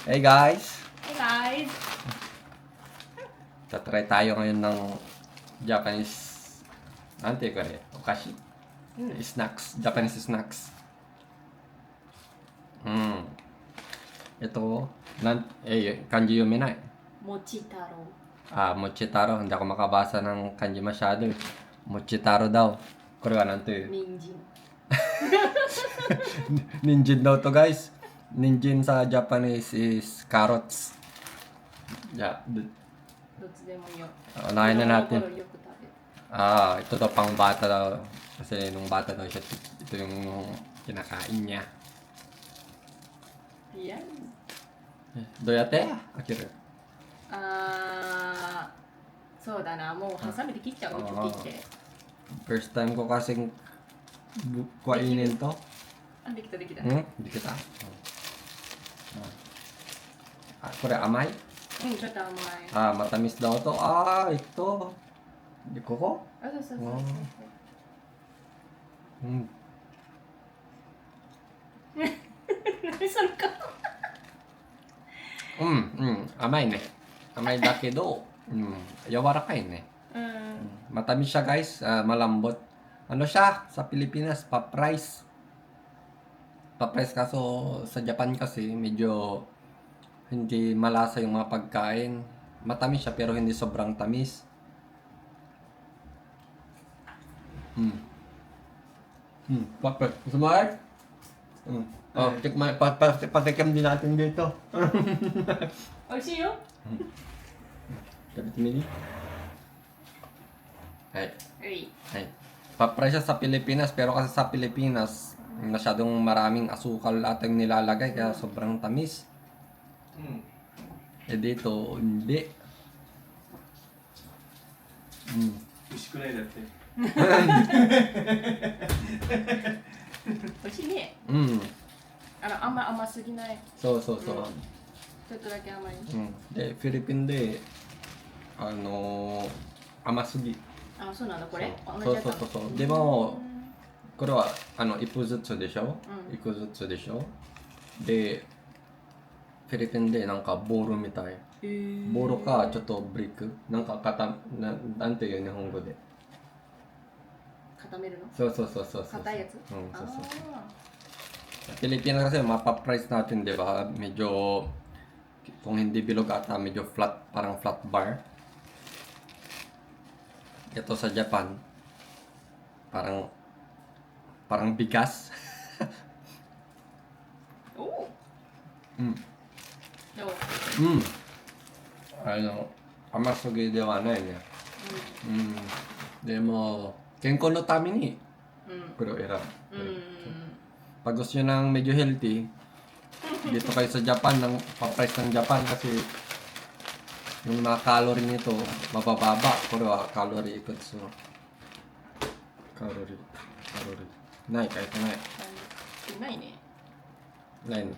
Hey guys! Hey guys! Tatry tayo ngayon ng Japanese Nante ko rin. Okashi. Eh, snacks. Japanese snacks. Hmm. Ito, nan, eh, kanji yung minay. Eh. Mochitaro. Ah, mochitaro. Hindi ako makabasa ng kanji masyado. Eh. Mochitaro daw. Kore wa nanto yun? Ninjin. Ninjin daw to guys ninjin sa Japanese is carrots. Yeah. Uh, unahin na natin. Ah, ito to pang bata daw. Kasi nung bata daw siya, ito yung kinakain niya. Yan. Doyate? Akira. Ah, so da na. Mo ah. hasami de kichau, oh. kichau. First time ko kasing bu- kainin to. Ah, dikita, dikita. Hmm? Dikita. Oh. た Hmm? Hindi kita. Ah, kore amay? うんちょっと甘い Ah, matamis daw to. Ah, ito. Di ko ko? あそうそうそうあー Hmm. 何その顔 Mm, mm, amay ne. Amay da kedo, mm, yawarakay ne. うん Matamis siya guys, ah, malambot. Ano siya sa Pilipinas, pa-price. Papress kaso sa Japan kasi medyo hindi malasa yung mga pagkain. Matamis siya pero hindi sobrang tamis. Hmm. Hmm, papress. Gusto mo ay? Hmm. Oh, tikman, pat, pat, patikim din natin dito. Oishi yo. Hmm. Kapit mini. Ay. Ay. Ay. Papresya sa Pilipinas pero kasi sa Pilipinas masyadong maraming asukal at yung nilalagay kaya sobrang tamis. Eh dito, hindi. Mm. 美味しくないだって美味しいね Mm. あの甘甘すぎない So, so, so. ちょっとだけ甘い Mm. De, Philippine de, ano, amasugi. あそうなんだこれ同そうじやつそうそうそう。でも、 これは、あの、一個ずつでしょうん一個ずつでしょで、フィリピンでなんかボールみたい。へーボールかちょっとブリック。なんかかた、ななんていう日本語で。固めるのそうそうそうそうそう。硬いやつうん、そうそうそう。あ Sa Pilipinas kasi mapaprice natin, di ba? Medyo, kung hindi bilog ata, medyo flat, parang flat bar. Ito sa Japan, parang, parang bigas. ーおおうん。でもうん。あの、甘すぎではないね。うん。でも、健康のために、うんこれを選ぶ。うんうん Pag gusto nyo ng medyo healthy, dito kayo sa Japan, ng pa-price ng Japan kasi yung mga calorie nito, mabababa. Pero ah, calorie ikot so. Calorie. Calorie. Nay, kahit nay. うんないね Nay. ないね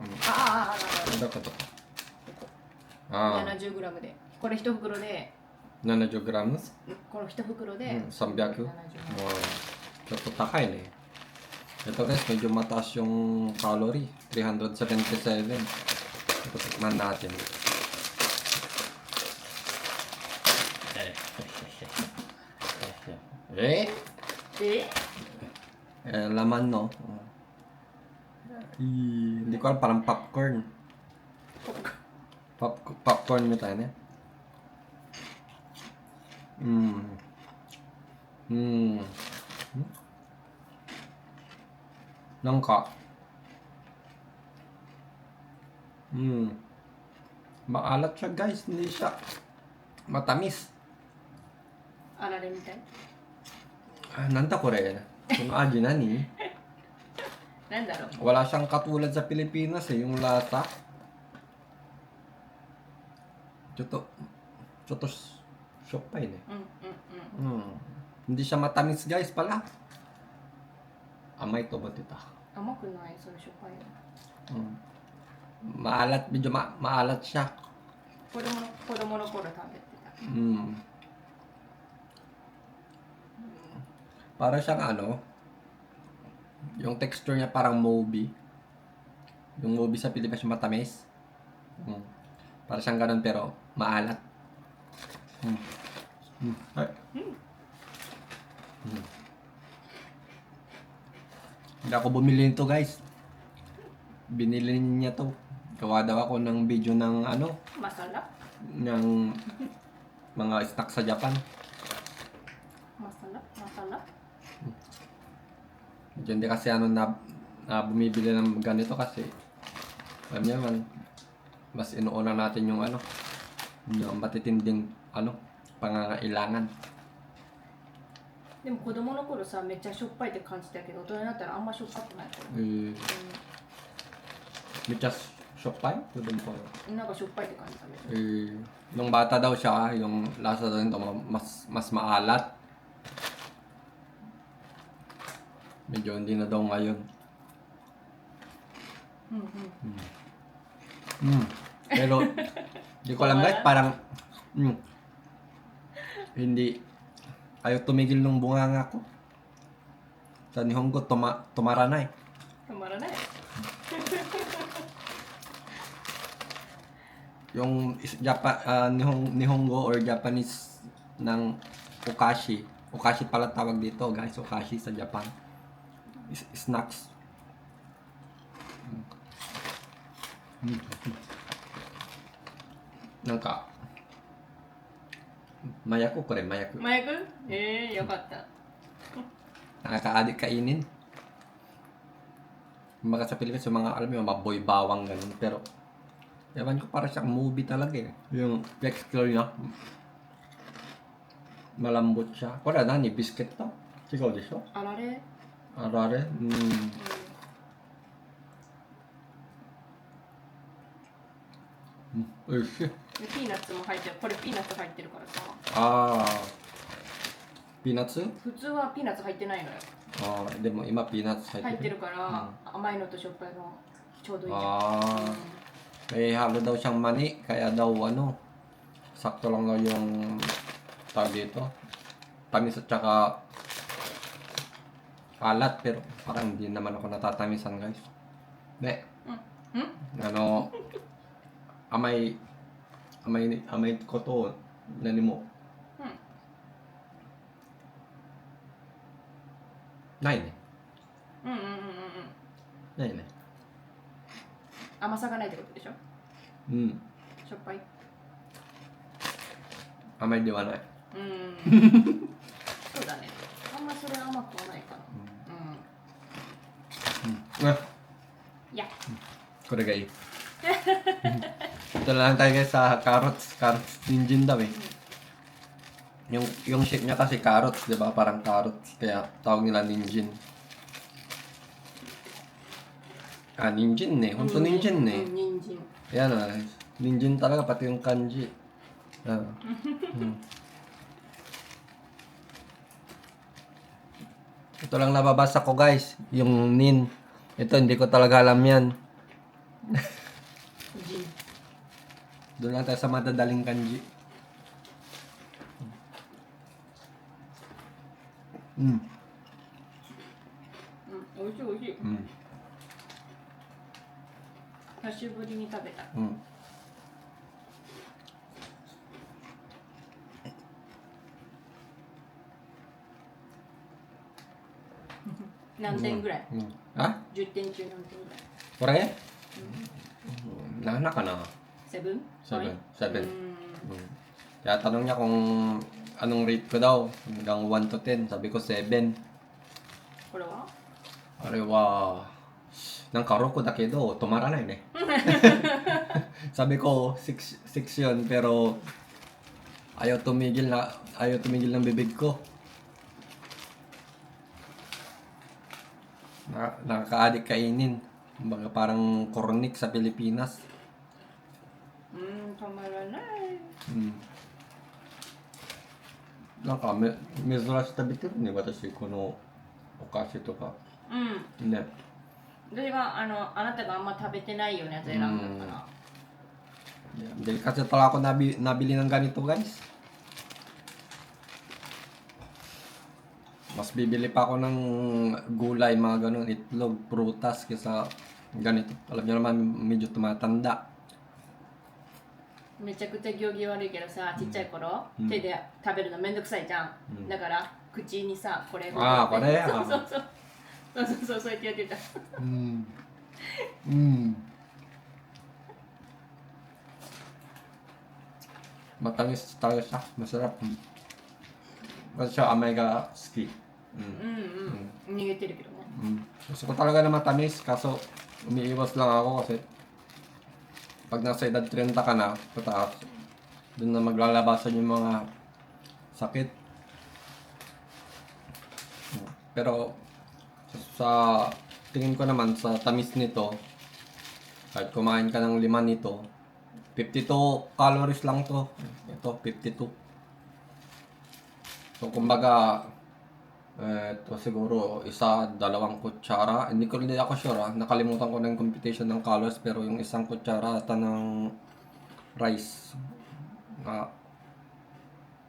うん。あああああどことああああ、 70グラムでこれ一袋で 70 grams? この一袋でうん、300? 70 Wow. Ito takay eh. Ito guys, medyo mataas yung calorie. 377. Ito tikman natin. Eh?え Eh, laman no? Ih, hindi ko alam, parang popcorn. Pop popcorn mi tayo ne? Hmm. Hmm. Hmm? なんか、hmm. Maalat siya guys, hindi siya matamis. あられみたい Ah, nanda ko rin. Yung aji nani? なんだろう Wala siyang katulad sa Pilipinas eh, yung lasa. Choto, choto, shoppay eh. うんうんうん Hmm. Hindi siya matamis guys pala. Amay to ba tita? 甘くないそれしょっぱいよ Hmm. Maalat, medyo ma maalat siya. 子供の子供の頃食べてた Hmm. Para siyang ano, yung texture niya parang Moby. Yung Moby sa Pilipinas matamis. Hmm. Para siyang ganun pero maalat. Hmm. Hmm. Ay. Hmm. Hindi ako bumili nito guys. Binili niya to. Gawa daw ako ng video ng ano? Masarap. Ng mga snack sa Japan. Masarap, masarap. Medyo hindi kasi ano na, na bumibili ng ganito kasi alam niyo man mas inuuna natin yung ano yung matitinding ano pangangailangan でも子供の頃さめっちゃしょっぱいって感じたけど大人になったらあんましょっぱくないこ eh, れ、 Michas Shopay? Tudun po. うん、なんかしょっぱいって感じたけど Eh, nung bata daw siya, yung lasa daw nito mas, mas maalat. Medyo hindi na daw ngayon. Mm-hmm. Mm. Pero, hindi ko alam guys, parang, mm, hindi, ayaw tumigil ng bunga bunganga ko. Sa Nihongo, tuma, tumara na eh. Tumara na eh. yung Japa, ah, uh, Nihong, Nihongo or Japanese ng Okashi. Okashi pala tawag dito guys, Okashi sa Japan Is- snacks. Mm. Nanka, mayaku ko rin, mayaku. 麻薬ええよかった Nakaka-addict kainin. Mga sa Pilipinas, yung mga, alam mo, yung mga boy bawang ganun. Pero, ewan ko, para siyang movie talaga eh. Yung texture niya, malambot siya. Wala na, ni biscuit to. Sigaw de siya. あられ、 あるれうん、う、ピーナッツも入ってこれピーナッツ入ってるからさ。あー。ピーナッツ？普通はピーナッツ入ってないのよ。ああでも今ピーナッツ入ってる。るから、うん、甘いのとしょっぱいのちょうどいい。じゃん。あー、うん may halo daw siyang mani kaya daw alat, pero parang hindi naman ako natatamisan guys. Ne, うん、うん、 ano, amay, amay, amay ko to, nani mo. Hmm. Nine eh. うんうんうんうんうん Nine eh. 甘さがないってことでしょ Hmm. しょっぱい Amay di wala eh. うんそうだね あんまそれ甘くはないかなうん Ah, いや Kuragay. Ito na lang tayo guys sa carrots. Carrots ninjin daw eh. Yung, yung shape niya kasi carrots, di ba? Parang carrots. Kaya tawag nila ninjin. Ah, ninjin eh. Honto ninjin eh. うん人参 Yan ah. Ninjin talaga, pati yung kanji. Ah. Hmm. Ito lang nababasa ko guys. Yung nin. Ito, hindi ko talaga alam yan. 人 Doon lang tayo sa madadaling kanji. Mm. 何点ぐらい Mm. Ah? 10点中何点ぐらい Kore? Nana ka na. セブン Seven. う Seven. ん Mm. Kaya tanong niya kung anong rate ko daw. Hanggang 1 to 10. Sabi ko 7. これはあれは、なんか6だけど止まらないね。Sabi ko 6, 6 yun pero ayaw tumigil na ayaw tumigil ng bibig ko. Na, nakaka-addict kainin. Kumbaga parang cornic sa Pilipinas. うん止まらない Mm. なんかめ珍しく食べてるね、私、このお菓子とか。うんね。私があのあなたがあんま食べてないようなやつ選んだから Jadi kasi pala ako nabi, nabili ng ganito guys. Mas bibili pa ako ng gulay, mga ganun, itlog, prutas, kaysa ganito. Alam niyo naman, medyo tumatanda. めちゃくちゃ行儀悪いけどさちっちゃい頃、うん手で食べるのめんどくさいじゃん、うんだから口にさこれあーこれそうそうそうそうそうそうそうやってやってた Mm. Mm. Matamis talaga siya. Masarap. Mm. Kasi siya omega ski. う Mm. んうん、逃げてるけどね Mm. Gusto ko talaga na matamis. Kaso umiiwas lang ako kasi pag nasa edad 30 ka na, pataas, doon na maglalabasan yung mga sakit. Pero sa tingin ko naman sa tamis nito, kahit kumain ka ng lima nito, 52 calories lang to. Ito, 52. So, kumbaga, eh, ito siguro isa, dalawang kutsara. Hindi ko hindi ako sure ah. Nakalimutan ko na yung computation ng calories pero yung isang kutsara ata ng rice na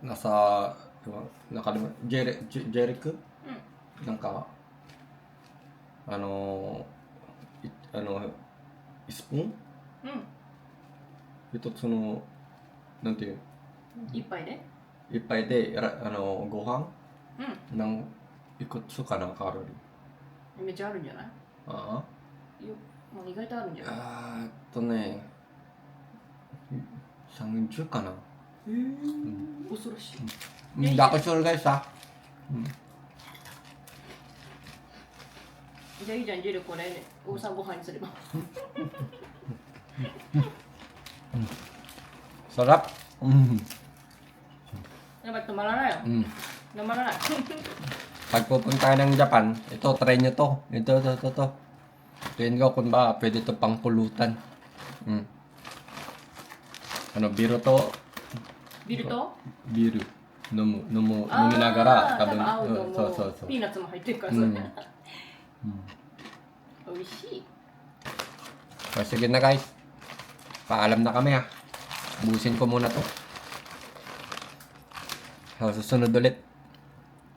nasa nakalimutan Jer Jer- Jericho うんなんかあのいあのスプーンうん一つのなんていう一杯で一杯でらあのご飯 う何いくつかなカロリーんめっちゃあるんじゃない？あよもう意外とあるんじゃない？あーえっとね30かな？へえ。恐ろしい。Hindi ako sure guys ha Hmm. じゃあいいじゃんジルこれ。大さんご飯にすれば。sarap mm. やばい止まらないよ。Mm. 止 まらない pag pupunta ka ng Japan ito try nyo to ito ito ito ito tingin ko kung ba pwede to pang pulutan mm. ano biro to ビルとビール飲む飲むあ飲みながら多多分分合うとうんそう思そうそうピーナッツも入ってるからそれ、うん美味しい O, sige na guys. Paalam na kami ha. Busin ko muna to. So, susunod ulit.